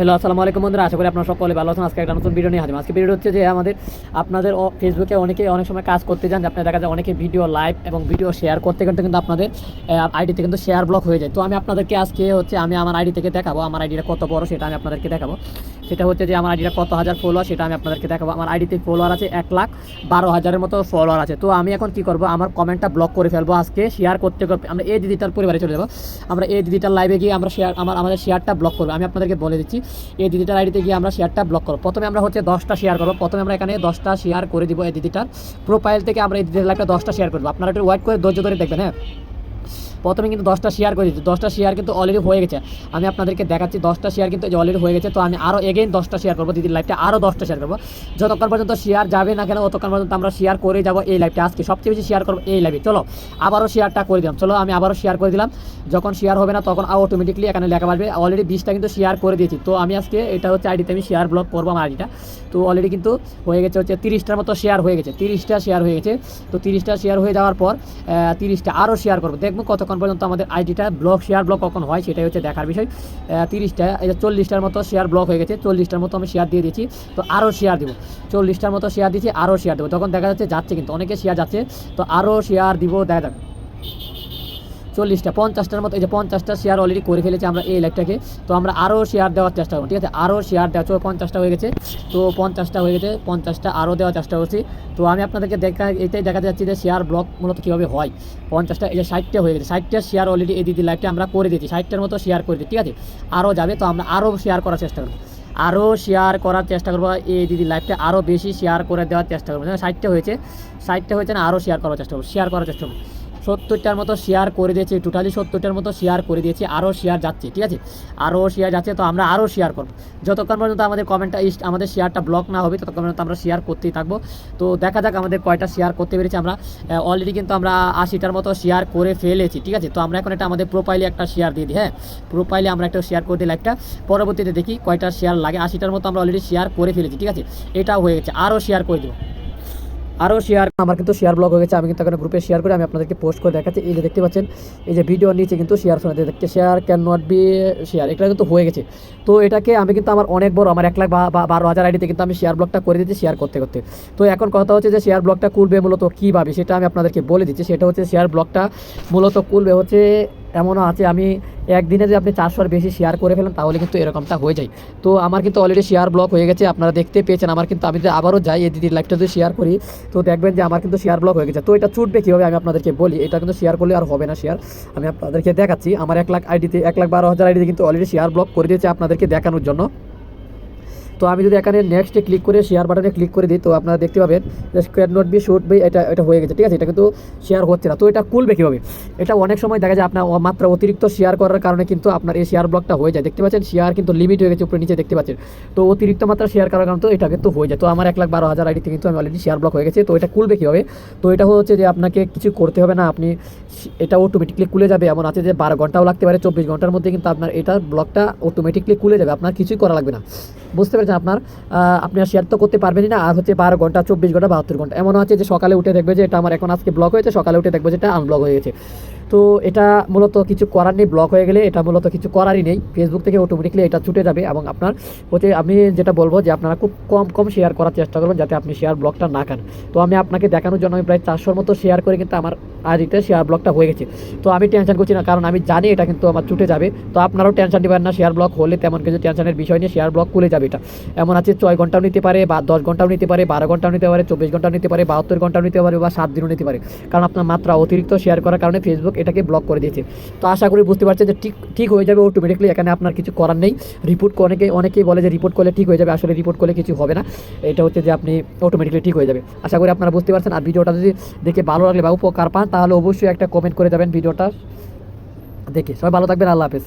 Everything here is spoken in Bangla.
হ্যালো আসসালামু আলাইকুম বন্ধুরা, আশা করি আপনারা সকলে ভালো আছেন। আজকে একটা নতুন ভিডিও নিয়ে হাজির। আজকে ভিডিও হচ্ছে যে আমাদের আপনাদের ফেসবুকে অনেকে অনেক সময় কাজ করতে যান আপনার দেখা যায় অনেকে ভিডিও লাইভ এবং ভিডিও শেয়ার করতে করতে কিন্তু আপনাদের আইডিতে কিন্তু শেয়ার ব্লক হয়ে যায়। তো আমি আপনাদেরকে আজকে হচ্ছে, আমি আমার আইডি থেকে দেখাবো, আমার আইডিটা কত বড় সেটা আমি আপনাদেরকে দেখাবো। সেটা হচ্ছে যে আমার আইডিটা কত হাজার ফলোয়ার সেটা আমি আপনাদেরকে দেখাবো। আমার আইডিতে ফলোয়ার আছে এক লাখ বারো হাজারের মতো ফলোয়ার আছে। তো আমি এখন কি করব, আমার কমেন্টটা ব্লক করে ফেলব আজকে শেয়ার করতে করতে। আমরা এই দিদিটার পরিবারে চলে যাব। আমরা এই দিদিটার লাইভে গিয়ে আমরা শেয়ার আমার, আমাদের শেয়ারটা ব্লক করব। আমি আপনাদেরকে বলে দিচ্ছি, এই দিদিটার আইডিতে গিয়ে আমরা শেয়ারটা ব্লক করব। প্রথমে আমরা হচ্ছে দশটা শেয়ার করব। প্রথমে আমরা এখানে দশটা শেয়ার করে দিব এই দিদিটার প্রোফাইল থেকে আমরা এই দিদিটার লাইভটা দশটা শেয়ার করব। আপনারা একটু ওয়েট করে ধৈর্য ধরে দেখবেন হ্যাঁ? প্রথমে কিন্তু দশটা শেয়ার করে দিচ্ছি দশটা শেয়ার কিন্তু অলরেডি হয়ে গেছে। আমি আপনাদেরকে দেখাচ্ছি, দশটা শেয়ার কিন্তু অলরেডি হয়ে গেছে। তো আমি আরও এগেইন দশটা শেয়ার করব, দিদির লাইভটা আরও দশটা শেয়ার করব। যতক্ষণ পর্যন্ত শেয়ার যাবে না কেন ততক্ষণ পর্যন্ত আমরা শেয়ার করে যাব এই লাইভটা আজকে সবচেয়ে বেশি শেয়ার করব এই লাইভে চলো, আবারও শেয়ারটা করে দিলাম। চলো, আমি আবারও শেয়ার করে দিলাম। যখন শেয়ার হবে না, তখন অটোমেটিকলি এখানে লেখা আসবে অলরেডি বিশটা কিন্তু শেয়ার করে দিয়েছি। তো আমি আজকে এটা হচ্ছে আইডিতে আমি শেয়ার ব্লক করব আমার আইডিটা তো অলরেডি কিন্তু হয়ে গেছে হচ্ছে তিরিশটার মতো শেয়ার হয়ে গেছে। তিরিশটা শেয়ার হয়ে গেছে। তো তিরিশটা শেয়ার হয়ে যাওয়ার পর তিরিশটা আরও শেয়ার করব। দেখব কতক্ষণ পর্যন্ত আমাদের আইডিটা ব্লক শেয়ার ব্লক কখন হয় সেটাই হচ্ছে দেখার বিষয়। তিরিশটা যে চল্লিশটার মতো শেয়ার ব্লক হয়ে গেছে, চল্লিশটার মতো আমি শেয়ার দিয়ে দিচ্ছি তো আরও শেয়ার দিব। চল্লিশটার মতো শেয়ার দিচ্ছি আরও শেয়ার দেবো। তখন দেখা যাচ্ছে যাচ্ছে কিন্তু, অনেকে শেয়ার যাচ্ছে, তো আরও শেয়ার দিব, দেখা যাক। চল্লিশটা, পঞ্চাশটার মতো, এই যে পঞ্চাশটা শেয়ার অলরেডি করে ফেলেছি আমরা এই লাইভটাকে তো আমরা আরও শেয়ার দেওয়ার চেষ্টা করব, ঠিক আছে? আরও শেয়ার দেওয়া চো পঞ্চাশটা হয়ে গেছে। তো পঞ্চাশটা হয়ে গেছে, পঞ্চাশটা আরও দেওয়ার চেষ্টা করছি। তো আমি আপনাদেরকে দেখা, এটাই দেখা যাচ্ছি যে শেয়ার ব্লক মূলত কীভাবে হয়। পঞ্চাশটা, এই যে ষাটটা হয়ে গেছে, ষাটটা শেয়ার অলরেডি এই দিদি লাইভটা আমরা করে দিয়েছি, ষাটটার মতো শেয়ার করে দিই ঠিক আছে? আরও যাবে, তো আমরা আরও শেয়ার করার চেষ্টা করব। আরও শেয়ার করার চেষ্টা করব, এই দিদি লাইভটা আরও বেশি শেয়ার করে দেওয়ার চেষ্টা করব। ষাটটা হয়েছে ষাটটা হয়েছে না আরও শেয়ার করার চেষ্টা করব শেয়ার করার চেষ্টা করব। সত্তরটার মতো শেয়ার করে দিয়েছি টোটালি সত্তরটার মতো শেয়ার করে দিয়েছি, আরও শেয়ার যাচ্ছে, ঠিক আছে? আরও শেয়ার যাচ্ছে, তো আমরা আরও শেয়ার করব। যতক্ষণ পর্যন্ত আমাদের কমেন্টটা আমাদের শেয়ারটা ব্লক না হবে, ততক্ষণ পর্যন্ত আমরা শেয়ার করতেই থাকব। তো দেখা যাক আমাদের কয়টা শেয়ার করতে পেরেছি আমরা। অলরেডি কিন্তু আমরা আশিটার মতো শেয়ার করে ফেলেছি, ঠিক আছে? তো আমরা এখন এটা আমাদের প্রোফাইলে একটা শেয়ার দিয়ে দিই হ্যাঁ? প্রোফাইলে আমরা একটা শেয়ার করে দিই লাইকটা পরবর্তীতে দেখি কয়টা শেয়ার লাগে। আশিটার মতো আমরা অলরেডি শেয়ার করে ফেলেছি, ঠিক আছে? এটাও হয়ে গেছে। আরও শেয়ার করে দেবো। আরও শেয়ার আমার কিন্তু শেয়ার ব্লগ হয়ে গেছে, আমি কিন্তু এখানে গ্রুপে শেয়ার করে আমি আপনাদেরকে পোস্ট করে দেখাচ্ছি। এই যে দেখতে পাচ্ছেন, এই যে ভিডিওর নিচে কিন্তু শেয়ার শোনাতে দেখতে share can not be share এটা কিন্তু হয়ে গেছে। তো এটাকে আমি কিন্তু আমার অনেক বড়, আমার এক লাখ বারো হাজার আইডিতে কিন্তু আমি শেয়ার ব্লগটা করে দিচ্ছি শেয়ার করতে করতে। তো এখন কথা হচ্ছে যে শেয়ার ব্লগটা খুলবে মূলত কীভাবে, সেটা আমি আপনাদেরকে বলে দিচ্ছি। সেটা হচ্ছে শেয়ার ব্লগটা মূলত খুলবে হচ্ছে এমনও আছে, আমি একদিনে যে আপনি চারশোর বেশি শেয়ার করে ফেলেন, তাহলে কিন্তু এরকমটা হয়ে যায়। তো আমার কিন্তু অলরেডি শেয়ার ব্লক হয়ে গেছে, আপনারা দেখতে পেয়েছেন, আমার কিন্তু আমি যদি আবারও যাই, এই দিদির লাইভটা যদি শেয়ার করি, তো দেখবেন যে আমার কিন্তু শেয়ার ব্লক হয়ে গেছে। তো এটা ছুটবে কীভাবে আমি আপনাদেরকে বলি, এটা কিন্তু শেয়ার করলে আর হবে না শেয়ার আমি আপনাদেরকে দেখাচ্ছি, আমার এক লাখ আইডিতে এক লাখ বারো হাজার আইডিতে কিন্তু অলরেডি শেয়ার ব্লক করে দিয়েছে আপনাদেরকে দেখানোর জন্য। তো আমি যদি এখানে নেক্সটে ক্লিক করে শেয়ার বাটনে ক্লিক করে দিই, তো আপনারা দেখতে পাবেন যে square note be shoot be এটা এটা হয়ে গেছে, ঠিক আছে? এটা কিন্তু শেয়ার হচ্ছে না। তো এটা খুলবে কীভাবে? এটা অনেক সময় দেখা যায় আপনার মাত্রা অতিরিক্ত শেয়ার করার কারণে কিন্তু আপনার এই শেয়ার ব্লকটা হয়ে যায়। দেখতে পাচ্ছেন শেয়ার কিন্তু লিমিট হয়ে গেছে উপরে, নিচে দেখতে পাচ্ছেন। তো অতিরিক্ত মাত্রা শেয়ার করার কারণে তো এটা কিন্তু হয়ে যায়। তো আমার এক লাখ বারো হাজার আইডিতে কিন্তু আমি অলরেডি শেয়ার ব্লক হয়ে গেছে। তো এটা খুলবে কীভাবে? তো এটা হচ্ছে যে আপনাকে কিছু করতে হবে না, আপনি এটা অটোমেটিকলি খুলে যাবে। এমন আছে যে বারো ঘন্টাও লাগতে পারে, চব্বিশ ঘণ্টার মধ্যে কিন্তু আপনার এটা ব্লকটা অটোমেটিকলি খুলে যাবে। আপনার কিছুই করা লাগবে না। বুঝতে পেরেছেন? আপনার আপনি আর শেয়ার তো করতে পারবেনই না। আর হচ্ছে বারো ঘণ্টা, চব্বিশ ঘণ্টা, বাহাত্তর ঘণ্টা। এমন আছে যে সকালে উঠে দেখবে যে এটা আমার এখন আজকে ব্লক হয়েছে, সকালে উঠে দেখবে যে এটা আনব্লক হয়ে গেছে। তো এটা মূলত কিছু করার নেই ব্লক হয়ে গেলে এটা মূলত কিছু করারই নেই। ফেসবুক থেকে অটোমেটিকলি এটা ছুটে যাবে এবং আপনার হচ্ছে আমি যেটা বলব যে আপনারা খুব কম কম শেয়ার করার চেষ্টা করবেন যাতে আপনি শেয়ার ব্লকটা না খান। তো আমি আপনাকে দেখানোর জন্য আমি প্রায় চারশোর মতো শেয়ার করে কিন্তু আমার আজকে শেয়ার ব্লকটা হয়ে গেছে। তো আমি টেনশন করছি না, কারণ আমি জানি এটা কিন্তু আমার ছুটে যাবে। তো আপনারাও টেনশন নেবেন না শেয়ার ব্লক হলে তেমন কিছু টেনশনের বিষয় নিয়ে শেয়ার ব্লক খুলে যাবে এটা। এমন আছে ছয় ঘন্টাও নিতে পারে বা দশ ঘন্টাও নিতে পারে, বারো ঘন্টাও নিতে পারে, চব্বিশ ঘন্টাও নিতে পারে, বাহাত্তর ঘন্টাও নিতে পারে বা সাত দিনও নিতে পারে। কারণ আপনার মাত্রা অতিরিক্ত শেয়ার করার কারণে ফেসবুক এটাকে ব্লক করে দিয়েছে। তো আশা করি বুঝতে পারছেন যে ঠিক ঠিক হয়ে যাবে অটোমেটিকলি এখানে আপনার কিছু করার নেই। রিপোর্ট অনেকে, অনেকেই বলে যে রিপোর্ট করলে ঠিক হয়ে যাবে, আসলে রিপোর্ট করলে কিছু হবে না। এটা হচ্ছে যে আপনি অটোমেটিকলি ঠিক হয়ে যাবে। আশা করি আপনারা বুঝতে পারছেন। আর ভিডিওটা যদি দেখে ভালো লাগলে বা উপকার পান, তাহলে অবশ্যই একটা কমেন্ট করে যাবেন ভিডিওটা। দেখে। সবাই ভালো থাকবেন, আল্লাহ হাফেজ।